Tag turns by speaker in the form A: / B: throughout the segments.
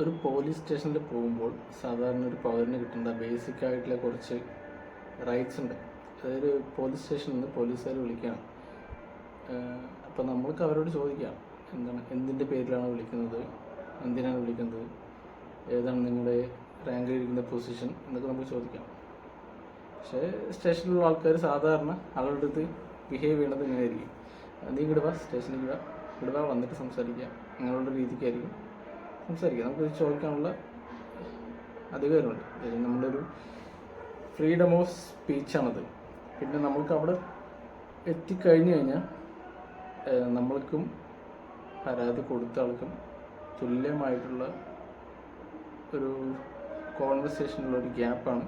A: ഒരു പോലീസ് സ്റ്റേഷനിൽ പോകുമ്പോൾ സാധാരണ ഒരു പൗരന് കിട്ടേണ്ട ബേസിക് ആയിട്ടുള്ള കുറച്ച് റൈറ്റ്സ് ഉണ്ട്. അതായത് പോലീസ് സ്റ്റേഷനിൽ നിന്ന് പോലീസുകാർ വിളിക്കണം. അപ്പോൾ നമ്മൾക്ക് അവരോട് ചോദിക്കാം. എന്താണ് എന്തിന്റെ പേരിലാണ് വിളിക്കുന്നത്? എന്തിനാണ് വിളിക്കുന്നത്? ഏതാണ് നിങ്ങളുടെ റാങ്കിലിരിക്കുന്ന പൊസിഷൻ എന്നൊക്കെ നമുക്ക് ചോദിക്കാം. പക്ഷേ സ്റ്റേഷനിലുള്ള ആൾക്കാർ സാധാരണ ആളുടെ അടുത്ത് ബിഹേവ് ചെയ്യണത് ഇങ്ങനെയായിരിക്കും. നീ ഇങ്ങോട്ട് വാ ഇടുക വാ. ഇങ്ങോട്ട് വാ വന്നിട്ട് സംസാരിക്കുക അങ്ങനെയുള്ള രീതിക്കായിരിക്കും. സംസാരിക്കാം. നമുക്ക് ചോദിക്കാനുള്ള അധികാരമുണ്ട്. നമ്മുടെ ഒരു ഫ്രീഡം ഓഫ് സ്പീച്ചാണത്. പിന്നെ നമ്മൾക്ക് അവിടെ എത്തിക്കഴിഞ്ഞു കഴിഞ്ഞാൽ നമ്മൾക്കും പരാതി കൊടുത്ത ആൾക്കും തുല്യമായിട്ടുള്ള ഒരു കോൺവെർസേഷനുള്ള ഒരു ഗ്യാപ്പാണ്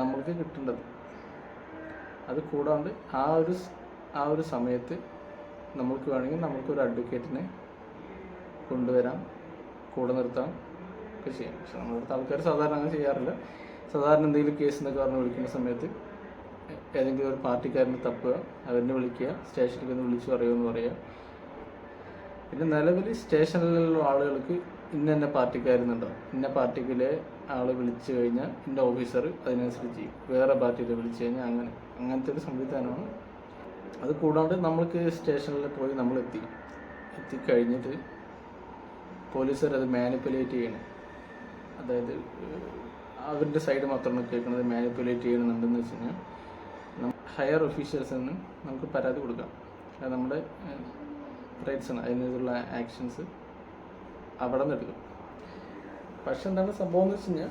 A: നമ്മൾക്ക് കിട്ടേണ്ടത്. അത് കൂടാണ്ട് ആ ഒരു ആ ഒരു സമയത്ത് നമ്മൾക്ക് വേണമെങ്കിൽ നമ്മൾക്കൊരു അഡ്വക്കേറ്റിനെ കൊണ്ടുവരാം കൂടെ നിർത്താം ഒക്കെ ചെയ്യാം. പക്ഷെ നമ്മളടുത്ത് ആൾക്കാർ സാധാരണ അങ്ങനെ ചെയ്യാറില്ല. സാധാരണ എന്തെങ്കിലും കേസ് എന്നൊക്കെ പറഞ്ഞ് വിളിക്കുന്ന സമയത്ത് ഏതെങ്കിലും ഒരു പാർട്ടിക്കാരനെ തപ്പുക അവരെ വിളിക്കുക സ്റ്റേഷനിലേക്ക് ഒന്ന് വിളിച്ചു പറയുമെന്ന് പറയുക. പിന്നെ നിലവിൽ സ്റ്റേഷനിലുള്ള ആളുകൾക്ക് ഇന്ന ഇന്ന പാർട്ടിക്കാരുന്നുണ്ടാവും ഇന്ന പാർട്ടിക്കിലെ ആൾ വിളിച്ചു കഴിഞ്ഞാൽ ഇന്ന ഓഫീസർ അതിനനുസരിച്ച് ചെയ്യും. വേറെ പാർട്ടിയിൽ വിളിച്ചു കഴിഞ്ഞാൽ അങ്ങനെ. അങ്ങനത്തെ ഒരു സംവിധാനമാണ്. അത് കൂടാണ്ട് നമ്മൾക്ക് സ്റ്റേഷനിൽ പോയി നമ്മൾ എത്തി എത്തിക്കഴിഞ്ഞിട്ട് പോലീസുകാർ അത് മാനിപ്പുലേറ്റ് ചെയ്യണം. അതായത് അവരുടെ സൈഡ് മാത്രമാണ് കേൾക്കുന്നത് മാനിപ്പുലേറ്റ് ചെയ്യണമെന്നുണ്ടെന്ന് വെച്ച് കഴിഞ്ഞാൽ ഹയർ ഒഫീഷ്യൽസിൽ നിന്ന് നമുക്ക് പരാതി കൊടുക്കാം. അത് നമ്മുടെ റൈറ്റ്സ് ആണ് അതിനുള്ള ആക്ഷൻസ് അവിടെ നിന്ന് എടുക്കും. പക്ഷെ എന്താണ് സംഭവം എന്ന് വെച്ച് കഴിഞ്ഞാൽ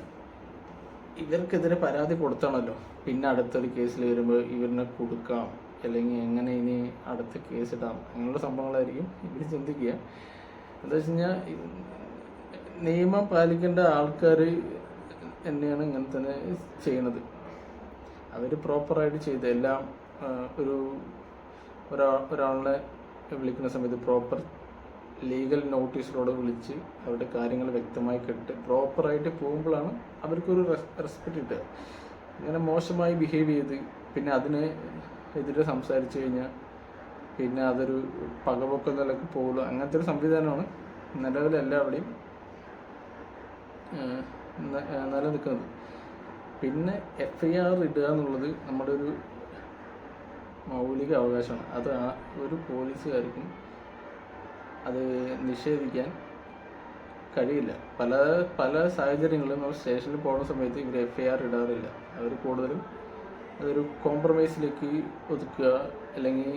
A: ഇവർക്കെതിരെ പരാതി കൊടുത്താണല്ലോ. പിന്നെ അടുത്തൊരു കേസിൽ വരുമ്പോൾ ഇവരിനെ കൊടുക്കാം അല്ലെങ്കിൽ എങ്ങനെ ഇനി അടുത്ത കേസ് ഇടാം അങ്ങനെയുള്ള സംഭവങ്ങളായിരിക്കും ഇവർ ചിന്തിക്കുക. എന്താ വെച്ച് കഴിഞ്ഞാൽ നിയമം പാലിക്കേണ്ട ആൾക്കാർ തന്നെയാണ് ഇങ്ങനെ തന്നെ ചെയ്യണത് അവർ പ്രോപ്പറായിട്ട് ചെയ്ത് എല്ലാം ഒരു ഒരാ ഒരാളിനെ വിളിക്കുന്ന സമയത്ത് പ്രോപ്പർ ലീഗൽ നോട്ടീസിലൂടെ വിളിച്ച് അവരുടെ കാര്യങ്ങൾ വ്യക്തമായി കേട്ട് പ്രോപ്പറായിട്ട് പോകുമ്പോഴാണ് അവർക്കൊരു റെസ്പെക്റ്റ് കിട്ടുക. ഇങ്ങനെ മോശമായി ബിഹേവ് ചെയ്ത് പിന്നെ അതിന് എതിരെ സംസാരിച്ചു കഴിഞ്ഞാൽ പിന്നെ അതൊരു പകപൊക്കം നിലയ്ക്ക് പോകുള്ളൂ അങ്ങനത്തെ ഒരു സംവിധാനമാണ്. നിലവിൽ എല്ലാവിടെയും നിലനിൽക്കുന്നത്. പിന്നെ എഫ് ഐ ആർ ഇടുക എന്നുള്ളത് നമ്മുടെ ഒരു മൗലിക അവകാശമാണ് അത് ഒരു പോലീസുകാർക്കും അത് നിഷേധിക്കാൻ കഴിയില്ല. പല പല സാഹചര്യങ്ങളിലും നമ്മൾ സ്റ്റേഷനിൽ പോകുന്ന സമയത്ത് ഇവർ എഫ് ഐ ആർ ഇടാറില്ല. അവർ കൂടുതലും അതൊരു കോംപ്രമൈസിലേക്ക് ഒതുക്കുക അല്ലെങ്കിൽ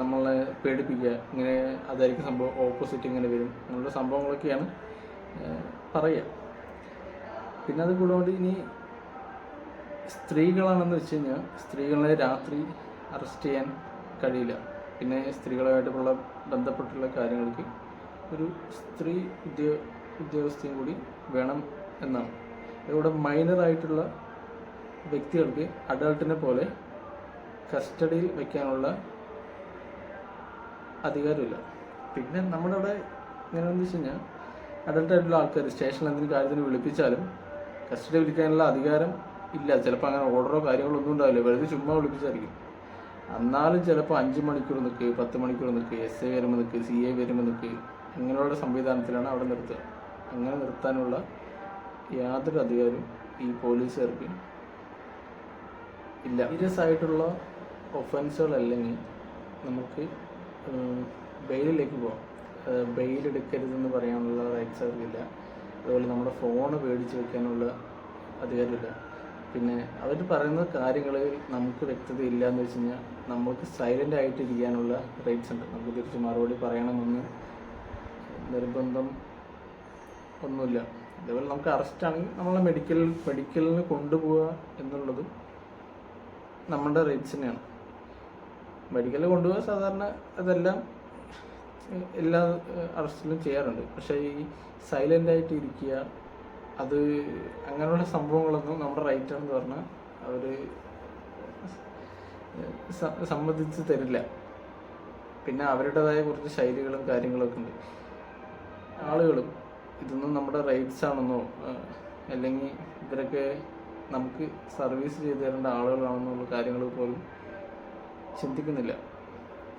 A: നമ്മളെ പേടിപ്പിക്കുക. ഇങ്ങനെ അതായിരിക്കും സംഭവം. ഓപ്പോസിറ്റ് ഇങ്ങനെ വരും. അങ്ങനെയുള്ള സംഭവങ്ങളൊക്കെയാണ് പറയുക. പിന്നെ അത് കൂടാണ്ട് ഇനി സ്ത്രീകളാണെന്ന് വെച്ച് കഴിഞ്ഞാൽ സ്ത്രീകളെ രാത്രി അറസ്റ്റ് ചെയ്യാൻ കഴിയില്ല. പിന്നെ സ്ത്രീകളുമായിട്ടുള്ള ബന്ധപ്പെട്ടുള്ള കാര്യങ്ങൾക്ക് ഒരു സ്ത്രീ ഉദ്യോ ഉദ്യോഗസ്ഥയും കൂടി വേണം എന്നാണ്. ഇവിടെ മൈനറായിട്ടുള്ള വ്യക്തികൾക്ക് അഡൾട്ടിനെ പോലെ കസ്റ്റഡിയിൽ വയ്ക്കാനുള്ള അധികാരമില്ല. പിന്നെ നമ്മുടെ അവിടെ എങ്ങനെയാണെന്ന് വെച്ച് കഴിഞ്ഞാൽ അഡൾട്ടായിട്ടുള്ള ആൾക്കാർ സ്റ്റേഷനിൽ എന്തെങ്കിലും കാര്യത്തിന് വിളിപ്പിച്ചാലും കസ്റ്റഡി വിളിക്കാനുള്ള അധികാരം ഇല്ല. ചിലപ്പോൾ അങ്ങനെ ഓർഡറോ കാര്യങ്ങളോ ഒന്നും ഉണ്ടാവില്ല. വെറുതെ ചുമ്മാ വിളിപ്പിച്ചായിരിക്കും. എന്നാലും ചിലപ്പോൾ അഞ്ച് മണിക്കൂർ നിൽക്ക് പത്ത് മണിക്കൂർ നിൽക്ക് എസ് ഐ വരുമ്പോൾ നിൽക്ക് സി ഐ വരുമ്പോൾ നിൽക്ക് അങ്ങനെയുള്ള സംവിധാനത്തിലാണ് അവിടെ നിർത്തുക. അങ്ങനെ നിർത്താനുള്ള യാതൊരു അധികാരവും ഈ പോലീസുകാർക്ക് ഇല്ല. സീരിയസ് ആയിട്ടുള്ള ഒഫൻസുകളല്ലെങ്കിൽ നമുക്ക് ബെയിലിലേക്ക് പോകാം ബെയിൽ എടുക്കരുതെന്ന് പറയാനുള്ള റൈറ്റ്സ് അവർക്കില്ല. അതുപോലെ നമ്മുടെ ഫോൺ മേടിച്ച് വെക്കാനുള്ള അധികാരമില്ല. പിന്നെ അവർ പറയുന്ന കാര്യങ്ങൾ നമുക്ക് വ്യക്തത ഇല്ല എന്ന് വെച്ച് കഴിഞ്ഞാൽ നമുക്ക് സൈലന്റ് ആയിട്ട് ഇരിക്കാനുള്ള റൈറ്റ്സ് ഉണ്ട്. നമുക്ക് തിരിച്ച് മറുപടി പറയണമെന്ന് നിർബന്ധം ഒന്നുമില്ല. അതേപോലെ നമുക്ക് അറസ്റ്റ് ആണെങ്കിൽ നമ്മളെ മെഡിക്കൽ മെഡിക്കലിന് കൊണ്ടുപോവുക എന്നുള്ളത് നമ്മുടെ റേറ്റ്സ് തന്നെയാണ്. മെഡിക്കലിൽ കൊണ്ടുപോകാൻ സാധാരണ അതെല്ലാം എല്ലാ അറസ്റ്റിലും ചെയ്യാറുണ്ട്. പക്ഷേ ഈ സൈലന്റ് ആയിട്ട് ഇരിക്കുക അത് അങ്ങനെയുള്ള സംഭവങ്ങളൊന്നും നമ്മുടെ റൈറ്റ് ആണെന്ന് പറഞ്ഞാൽ അവർ സമ്മതിച്ച് തരില്ല. പിന്നെ അവരുടേതായ കുറച്ച് ശൈലികളും കാര്യങ്ങളൊക്കെ ഉണ്ട്. ആളുകളും ഇതൊന്നും നമ്മുടെ റൈറ്റ്സ് ആണെന്നോ അല്ലെങ്കിൽ ഇവരൊക്കെ നമുക്ക് സർവീസ് ചെയ്തു തരേണ്ട ആളുകളാണെന്നുള്ള കാര്യങ്ങൾ പോലും ചിന്തിക്കുന്നില്ല.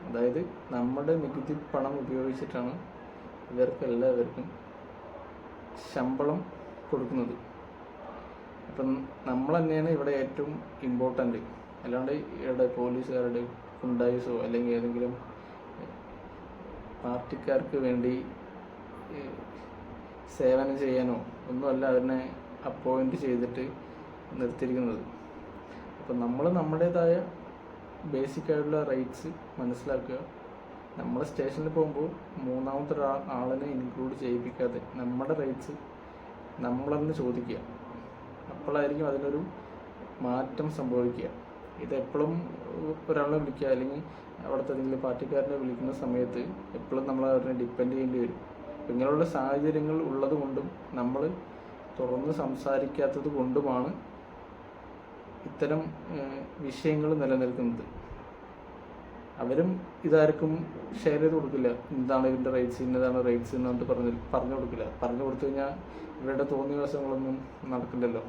A: അതായത് നമ്മുടെ നികുതി പണം ഉപയോഗിച്ചിട്ടാണ് ഇവർക്ക് എല്ലാവർക്കും ശമ്പളം കൊടുക്കുന്നത്. അപ്പം നമ്മൾ തന്നെയാണ് ഇവിടെ ഏറ്റവും ഇമ്പോർട്ടന്റ് അല്ലാണ്ട് ഇവിടെ പോലീസുകാരുടെ ഗുണ്ടായുസോ അല്ലെങ്കിൽ ഏതെങ്കിലും പാർട്ടിക്കാർക്ക് വേണ്ടി സേവനം ചെയ്യാനോ ഒന്നുമല്ല അതിനെ അപ്പോയിന്റ് ചെയ്തിട്ട് നിർത്തിയിരിക്കുന്നത്. അപ്പം നമ്മൾ നമ്മുടേതായ ബേസിക് ആയിട്ടുള്ള റൈറ്റ്സ് മനസ്സിലാക്കുക. നമ്മൾ സ്റ്റേഷനിൽ പോകുമ്പോൾ മൂന്നാമത്തെ ഒരാ ആളിനെ ഇൻക്ലൂഡ് ചെയ്യിപ്പിക്കാതെ നമ്മുടെ റൈറ്റ്സ് നമ്മളെന്ന് ചോദിക്കുക. അപ്പോഴായിരിക്കും അതിനൊരു മാറ്റം സംഭവിക്കുക. ഇതെപ്പോഴും ഒരാളെ വിളിക്കുക. അല്ലെങ്കിൽ അവിടുത്തെ ഏതെങ്കിലും പാർട്ടിക്കാരനെ വിളിക്കുന്ന സമയത്ത് എപ്പോഴും നമ്മൾ അവരെ ഡിപ്പെൻഡ് ചെയ്യേണ്ടി വരും. ഇങ്ങനെയുള്ള സാഹചര്യങ്ങൾ ഉള്ളത് കൊണ്ടും നമ്മൾ തുറന്ന് സംസാരിക്കാത്തത് കൊണ്ടുമാണ് ഇത്തരം വിഷയങ്ങൾ നിലനിൽക്കുന്നത്. അവരും ഇതാർക്കും ഷെയർ ചെയ്ത് കൊടുക്കില്ല. എന്താണ് ഇതിന്റെ റൈറ്റ്സ് ഇന്നതാണ് റൈറ്റ്സ് എന്ന് പറഞ്ഞ് പറഞ്ഞു പറഞ്ഞു കൊടുക്കില്ല. പറഞ്ഞു കൊടുത്തു കഴിഞ്ഞാൽ ഇവരുടെ തോന്നിയ വശങ്ങളൊന്നും നടക്കില്ലല്ലോ.